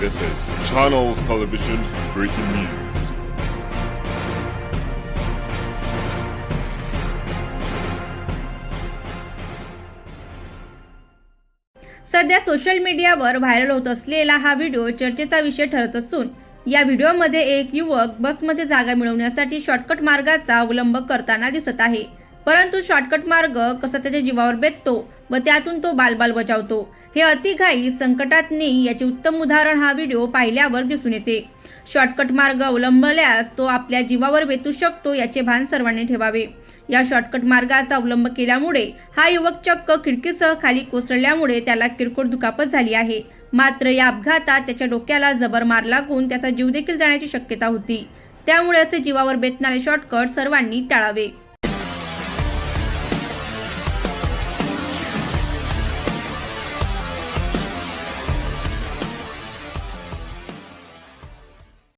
This is Channels Television's breaking news. सध्या social मीडियावर viral होत असलेला हा व्हिडिओ चर्चेचा विषय ठरत असून या व्हिडिओमध्ये एक युवक बसमध्ये जागा मिळवण्यासाठी शॉर्टकट मार्गाचा अवलंब करताना दिसत आहे परंतु शॉर्टकट मार्ग कसा त्याच्या जीवावर बेततो व त्यातून तो बालबाल बजावतो हे अतिघाई संकटात नेई याचे उत्तम उदाहरण हा व्हिडिओ पाहिल्यावर दिसून येते. शॉर्टकट मार्ग अवलंबल्यास तो आपल्या जीवावर बेतू शकतो याचे भान सर्वांनी ठेवावे. या शॉर्टकट मार्गाचा अवलंब केल्यामुळे हा युवक चक्क खिडकीसह खाली कोसळल्यामुळे त्याला किरकोळ दुखापत झाली आहे. मात्र या अपघातात त्याच्या डोक्याला जबर मार लागून त्याचा जीव देखील जाण्याची शक्यता होती. त्यामुळे असे जीवावर बेतणारे शॉर्टकट सर्वांनी टाळावे.